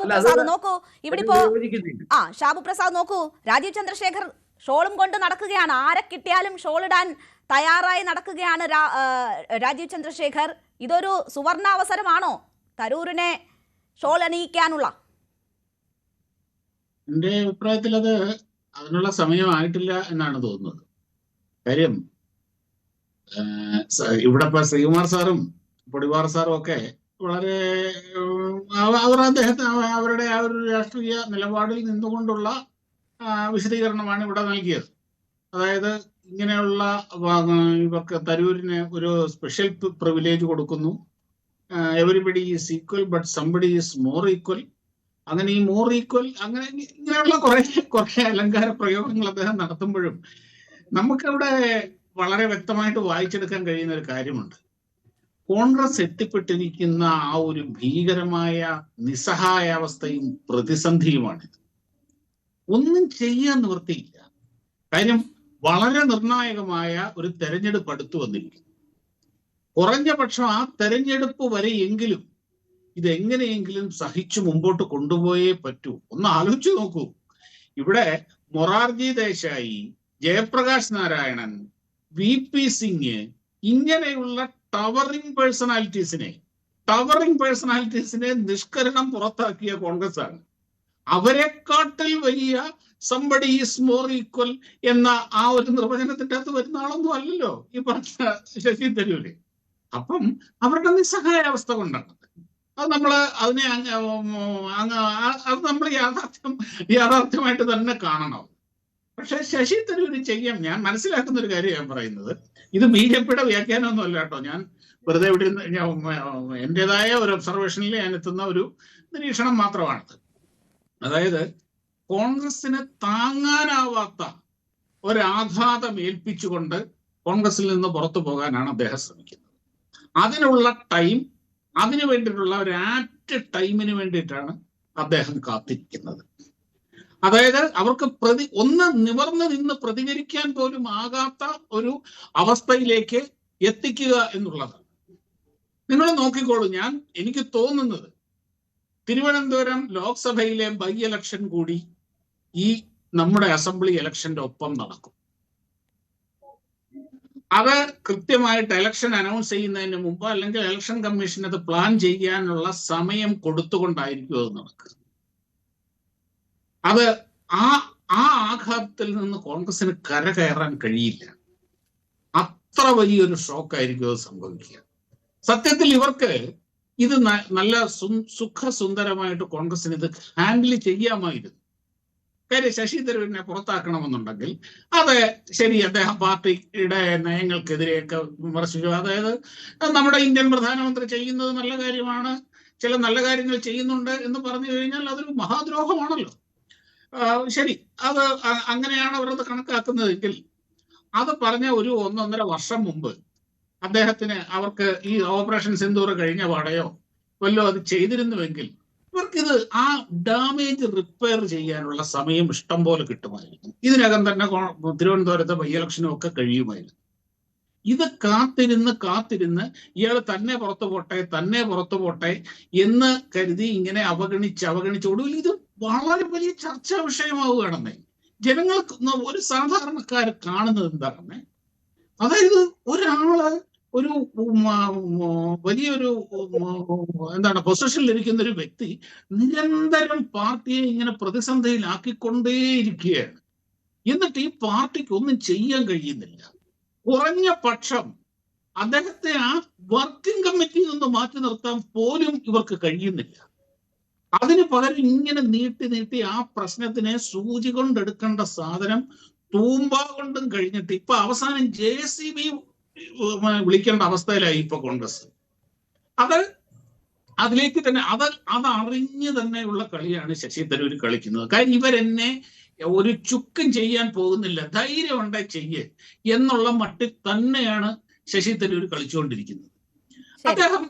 ഷാബു പ്രസാദ് നോക്കൂ. ഇവിടെ ഇപ്പോ ആ ഷാബു പ്രസാദ് നോക്കൂ. രാജീവ് ചന്ദ്രശേഖർ ഷോളും കൊണ്ട് നടക്കുകയാണ്. ആരെ കിട്ടിയാലും ഷോൾ ഇടാൻ തയ്യാറായി നടക്കുകയാണ് രാജീവ് ചന്ദ്രശേഖർ. ഇതൊരു സുവർണാവസരമാണോ? തരൂരിനെ ഷോൾ അണിയിക്കാനുള്ള. എന്റെ അഭിപ്രായത്തിൽ അത് അതിനുള്ള സമയമായിട്ടില്ല എന്നാണ് തോന്നുന്നത്. കാര്യം ഇവിടെ ഇപ്പൊ ശ്രീകുമാർ സാറും പൊടിവാർ സാറും ഒക്കെ വളരെ അവർ അദ്ദേഹത്തെ അവരുടെ ആ ഒരു രാഷ്ട്രീയ നിലപാടിൽ നിന്നുകൊണ്ടുള്ള വിശദീകരണമാണ് ഇവിടെ നൽകിയത്. അതായത് ഇങ്ങനെയുള്ള ഇവർക്ക് തരൂരിന് ഒരു സ്പെഷ്യൽ പ്രിവിലേജ് കൊടുക്കുന്നു. Everybody is equal but somebody is more equal അങ്ങനെ ഈ മോർ ഈക്വൽ അങ്ങനെ ഇങ്ങനെയുള്ള കുറെ കുറെ അലങ്കാര പ്രയോഗങ്ങൾ അദ്ദേഹം നടത്തുമ്പോഴും നമുക്കവിടെ വളരെ വ്യക്തമായിട്ട് വായിച്ചെടുക്കാൻ കഴിയുന്ന ഒരു കാര്യമുണ്ട്. കോൺഗ്രസ് എത്തിപ്പെട്ടിരിക്കുന്ന ആ ഒരു ഭീകരമായ നിസ്സഹായാവസ്ഥയും പ്രതിസന്ധിയുമാണിത്. ഒന്നും ചെയ്യാൻ നിവൃത്തിയില്ല. കാര്യം വളരെ നിർണായകമായ ഒരു തെരഞ്ഞെടുപ്പ് അടുത്തു വന്നിരിക്കുന്നു. കുറഞ്ഞ പക്ഷം ആ തെരഞ്ഞെടുപ്പ് വരെയെങ്കിലും ഇതെങ്ങനെയെങ്കിലും സഹിച്ചു മുമ്പോട്ട് കൊണ്ടുപോയേ പറ്റൂ. ഒന്ന് ആലോചിച്ചു നോക്കൂ. ഇവിടെ മൊറാർജി ദേശായി ജയപ്രകാശ് നാരായണൻ വി പി സിംഗ് ഇങ്ങനെയുള്ള ടവറിംഗ് പേഴ്സണാലിറ്റീസിനെ ടവറിംഗ് പേഴ്സണാലിറ്റീസിനെ നിഷ്കരണം പുറത്താക്കിയ കോൺഗ്രസ് ആണ് അവരെക്കാട്ടിൽ വലിയ സമ്പടി ഈസ് മോർ ഈക്വൽ എന്ന ആ ഒരു നിർവചനത്തിന്റെ അകത്ത് വരുന്ന ആളൊന്നും അല്ലല്ലോ ഈ പറഞ്ഞ ശശി തരൂര്. അപ്പം അവരുടെ നിസ്സഹായാവസ്ഥ കൊണ്ടാണ്. അത് നമ്മൾ അതിനെ അത് നമ്മൾ യാഥാർത്ഥ്യം യാഥാർത്ഥ്യമായിട്ട് തന്നെ കാണണം. പക്ഷെ ശശി തരൂര് ചെയ്യാം ഞാൻ മനസ്സിലാക്കുന്ന ഒരു കാര്യം ഞാൻ പറയുന്നത്. ഇത് ബി വ്യാഖ്യാനമൊന്നും അല്ല കേട്ടോ. ഞാൻ വെറുതെ ഇവിടെ എന്റെതായ ഒരു ഒബ്സർവേഷനിൽ ഞാൻ എത്തുന്ന ഒരു നിരീക്ഷണം മാത്രമാണത് അതായത് കോൺഗ്രസിന് താങ്ങാനാവാത്ത ഒരാഘാതം ഏൽപ്പിച്ചുകൊണ്ട് കോൺഗ്രസിൽ നിന്ന് പുറത്തു പോകാനാണ് അദ്ദേഹം ശ്രമിക്കുന്നത്. അതിനുള്ള ടൈം അതിനു വേണ്ടിയിട്ടുള്ള ഒരു ആപ്റ്റ് ടൈമിന് വേണ്ടിയിട്ടാണ് അദ്ദേഹം കാത്തിരിക്കുന്നത്. അതായത് അവർക്ക് പ്രതി ഒന്ന് നിവർന്ന് നിന്ന് പ്രതികരിക്കാൻ പോലും ആകാത്ത ഒരു അവസ്ഥയിലേക്ക് എത്തിക്കുക എന്നുള്ളതാണ്. നിങ്ങൾ നോക്കിക്കോളൂ ഞാൻ എനിക്ക് തോന്നുന്നത് തിരുവനന്തപുരം ലോക്സഭയിലെ ബൈ ഇലക്ഷൻ കൂടി ഈ നമ്മുടെ അസംബ്ലി ഇലക്ഷന്റെ ഒപ്പം നടക്കും. അത് കൃത്യമായിട്ട് ഇലക്ഷൻ അനൗൺസ് ചെയ്യുന്നതിന് മുമ്പ് അല്ലെങ്കിൽ ഇലക്ഷൻ കമ്മീഷൻ അത് പ്ലാൻ ചെയ്യാനുള്ള സമയം കൊടുത്തുകൊണ്ടായിരിക്കും അത് നടക്കുക. അത് ആ ആ ആഘാതത്തിൽ നിന്ന് കോൺഗ്രസിന് കര കയറാൻ കഴിയില്ല. അത്ര വലിയൊരു ഷോക്കായിരിക്കും അത് സംഭവിക്കുക. സത്യത്തിൽ ഇവർക്ക് ഇത് നല്ല സുഖസുന്ദരമായിട്ട് കോൺഗ്രസിന് ഇത് ഹാൻഡിൽ ചെയ്യാമായിരുന്നു. കാര്യം ശശി തരൂരിനെ പുറത്താക്കണമെന്നുണ്ടെങ്കിൽ അത് ശരി അദ്ദേഹം പാർട്ടിയുടെ നയങ്ങൾക്കെതിരെയൊക്കെ വിമർശിച്ചു. അതായത് നമ്മുടെ ഇന്ത്യൻ പ്രധാനമന്ത്രി ചെയ്യുന്നത് നല്ല കാര്യമാണ് ചില നല്ല കാര്യങ്ങൾ ചെയ്യുന്നുണ്ട് എന്ന് പറഞ്ഞു കഴിഞ്ഞാൽ അതൊരു മഹാദ്രോഹമാണല്ലോ. ശരി. അത് അങ്ങനെയാണ് അവരത് കണക്കാക്കുന്നതെങ്കിൽ അത് പറഞ്ഞ ഒരു ഒന്നൊന്നര വർഷം മുമ്പ് അദ്ദേഹത്തിന് അവർക്ക് ഈ ഓപ്പറേഷൻ സിന്ദൂർ കഴിഞ്ഞ പാടയോ വല്ലോ അത് ചെയ്തിരുന്നുവെങ്കിൽ ഇവർക്കിത് ആ ഡാമേജ് റിപ്പയർ ചെയ്യാനുള്ള സമയം ഇഷ്ടം പോലെ കിട്ടുമായിരുന്നു. ഇതിനകം തന്നെ തിരുവനന്തപുരത്തെ ബൈ ഇലക്ഷനും ഒക്കെ കഴിയുമായിരുന്നു. ഇത് കാത്തിരുന്ന് കാത്തിരുന്ന് ഇയാൾ തന്നെ പുറത്തു പോട്ടെ തന്നെ പുറത്തു പോട്ടെ എന്ന് കരുതി ഇങ്ങനെ അവഗണിച്ച് അവഗണിച്ച് ഒടുവിൽ ഇത് വളരെ വലിയ ചർച്ചാ വിഷയമാവുകയാണെന്നേ. ജനങ്ങൾക്ക് ന- ഒരു സാധാരണക്കാർ കാണുന്നത് എന്താണെന്നേ? അതായത് ഒരാൾ ഒരു വലിയൊരു എന്താണ് പൊസിഷനിൽ ഇരിക്കുന്ന ഒരു വ്യക്തി നിരന്തരം പാർട്ടിയെ ഇങ്ങനെ പ്രതിസന്ധിയിലാക്കിക്കൊണ്ടേയിരിക്കുകയാണ്. എന്നിട്ട് ഈ പാർട്ടിക്ക് ഒന്നും ചെയ്യാൻ കഴിയുന്നില്ല. കുറഞ്ഞ പക്ഷം അദ്ദേഹത്തെ ആ വർക്കിംഗ് കമ്മിറ്റിയിൽ നിന്ന് മാറ്റി നിർത്താൻ പോലും ഇവർക്ക് കഴിയുന്നില്ല. അതിന് പകരം ഇങ്ങനെ നീട്ടി നീട്ടി ആ പ്രശ്നത്തിനെ സൂചി കൊണ്ടെടുക്കേണ്ട സാധനം തൂമ്പ കൊണ്ടും കഴിഞ്ഞിട്ട് ഇപ്പൊ അവസാനം ജെ സി ബി വിളിക്കേണ്ട അവസ്ഥയിലായി ഇപ്പൊ കോൺഗ്രസ്. അത് അതിലേക്ക് തന്നെ അത് അതറിഞ്ഞ് തന്നെയുള്ള കളിയാണ് ശശി തരൂർ കളിക്കുന്നത്. കാര്യം ഇവരെന്നെ ഒരു ചുക്കും ചെയ്യാൻ പോകുന്നില്ല ധൈര്യം ഉണ്ടെ ചെയ്യ് എന്നുള്ള മട്ടിൽ തന്നെയാണ് ശശി തരൂർ കളിച്ചുകൊണ്ടിരിക്കുന്നത്. അദ്ദേഹം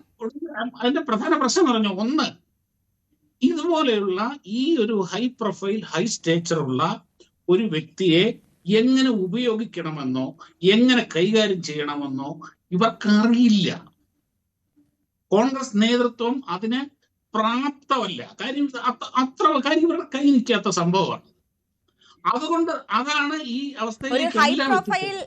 അതിന്റെ പ്രധാന പ്രശ്നം പറഞ്ഞു? ഒന്ന് ഇതുപോലെയുള്ള ഈ ഒരു ഹൈ പ്രൊഫൈൽ ഹൈ സ്റ്റേച്ചർ ഉള്ള ഒരു വ്യക്തിയെ എങ്ങനെ ഉപയോഗിക്കണമെന്നോ എങ്ങനെ കൈകാര്യം ചെയ്യണമെന്നോ ഇവർക്കറിയില്ല. കോൺഗ്രസ് നേതൃത്വം അതിന് പ്രാപ്തമല്ല. കാര്യം അത്ര- കാര്യം ഇവരുടെ കൈ നിൽക്കാത്ത സംഭവമാണ്. അതുകൊണ്ട് അതാണ് ഈ അവസ്ഥയിൽ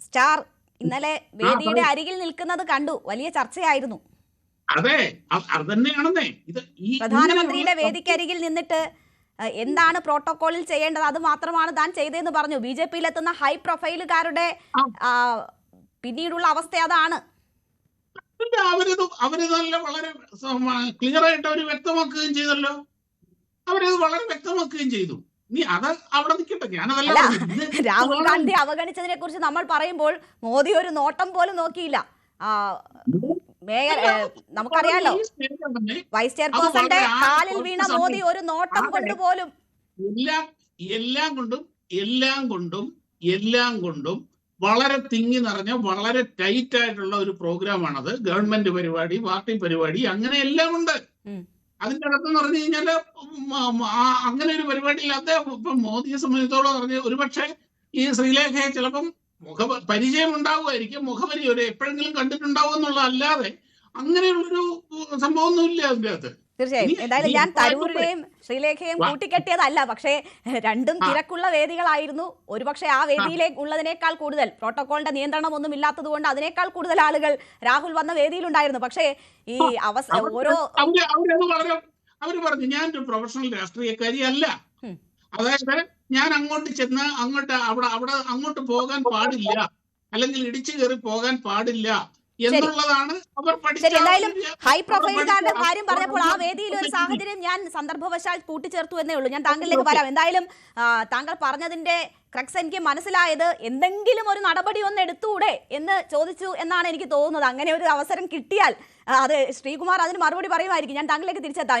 സ്റ്റാർ ഇന്നലെ വേദിയുടെ അരികിൽ നിൽക്കുന്നത് കണ്ടു. വലിയ ചർച്ചയായിരുന്നു. അതെ അത് തന്നെയാണെന്നേ. ഇത് ഈ പ്രധാനമന്ത്രിയുടെ വേദിക്കരികിൽ നിന്നിട്ട് എന്താണ് പ്രോട്ടോകോളിൽ ചെയ്യേണ്ടത്? അത് മാത്രമാണ് താൻ ചെയ്തതെന്ന് പറഞ്ഞു. ബി ജെ പിയിൽ എത്തുന്ന ഹൈ പ്രൊഫൈലുകാരുടെ പിന്നീടുള്ള അവസ്ഥ അതാണ്. അവരിത് അവരിതെല്ലാം വളരെ ക്ലിയർ ആയിട്ട് അവർ വ്യക്തമാക്കുകയും ചെയ്തല്ലോ. അവരത് വളരെ വ്യക്തമാക്കുകയും ചെയ്തു. നീ അത് അവിടെ നിൽക്കട്ടെ. ഞാനതല്ല രാഹുൽ ഗാന്ധി അവഗണിച്ചതിനെ കുറിച്ച് നമ്മൾ പറയുമ്പോൾ മോദി ഒരു നോട്ടം പോലും നോക്കിയില്ല. മേയർ നമുക്കറിയാലോ വൈസ് ചെയർപേഴ്സന്റെ കാലിൽ വീണ മോദി ഒരു നോട്ടം കൊണ്ടുപോലും. കൊണ്ട് പോലും എല്ലാം എല്ലാം കൊണ്ടും എല്ലാം കൊണ്ടും എല്ലാം കൊണ്ടും വളരെ തിങ്ങി നിറഞ്ഞ വളരെ ടൈറ്റ് ആയിട്ടുള്ള ഒരു പ്രോഗ്രാമാണത്. ഗവൺമെന്റ് പരിപാടി പാർട്ടി പരിപാടി അങ്ങനെ എല്ലാം ഉണ്ട്. അതിന്റെ അകത്തെന്ന് പറഞ്ഞു ആ- അങ്ങനെ ഒരു പരിപാടി അദ്ദേഹം ഇപ്പൊ മോദിയെ സംബന്ധിച്ചോളം പറഞ്ഞു ഒരുപക്ഷെ ഈ ശ്രീലേഖയെ ചിലപ്പം മുഖ പരിചയം ഉണ്ടാവുമായിരിക്കും മുഖപരി ഒരു എപ്പോഴെങ്കിലും കണ്ടിട്ടുണ്ടാവും എന്നുള്ളതല്ലാതെ അങ്ങനെയുള്ളൊരു സംഭവമൊന്നുമില്ല അതിന്റെ അകത്ത്. തീർച്ചയായും. എന്തായാലും ഞാൻ തരൂരിനെയും ശ്രീലേഖയും കൂട്ടിക്കെട്ടിയതല്ല. പക്ഷേ രണ്ടും തിരക്കുള്ള വേദികളായിരുന്നു. ഒരുപക്ഷെ ആ വേദിയിലേക്ക് ഉള്ളതിനേക്കാൾ കൂടുതൽ. പ്രോട്ടോകോളിന്റെ നിയന്ത്രണം ഒന്നും ഇല്ലാത്തത് കൊണ്ട് അതിനേക്കാൾ കൂടുതൽ ആളുകൾ രാഹുൽ വന്ന വേദിയിലുണ്ടായിരുന്നു. പക്ഷേ ഈ അവസ്ഥ ഓരോ അവർ പറഞ്ഞു ഞാൻ പ്രൊഫഷണൽ രാഷ്ട്രീയക്കാരി അല്ല. അതായത് ഞാൻ അങ്ങോട്ട് ചെന്ന് അങ്ങോട്ട് അവിടെ അവിടെ അങ്ങോട്ട് പോകാൻ പാടില്ല. അല്ലെങ്കിൽ ഇടിച്ചു കയറി പോകാൻ പാടില്ല. എന്നുള്ളതാണ് അവർ എന്തായാലും ഹൈ പ്രൊഫൈലുകാരുടെ കാര്യം പറഞ്ഞപ്പോൾ ആ വേദിയിൽ ഒരു സാഹചര്യം ഞാൻ സന്ദർഭവശാൽ കൂട്ടിച്ചേർത്തു എന്നേ ഉള്ളൂ. ഞാൻ താങ്കളിലേക്ക് വരാം. എന്തായാലും താങ്കൾ പറഞ്ഞതിന്റെ ക്രക്സ് എനിക്ക് മനസ്സിലായത് എന്തെങ്കിലും ഒരു നടപടി ഒന്ന് എടുത്തൂടെ എന്ന് ചോദിച്ചു എന്നാണ് എനിക്ക് തോന്നുന്നത്. അങ്ങനെ ഒരു അവസരം കിട്ടിയാൽ അത് ശ്രീകുമാർ അതിന് മറുപടി പറയുമായിരിക്കും. ഞാൻ താങ്കളിലേക്ക് തിരിച്ചെത്താം.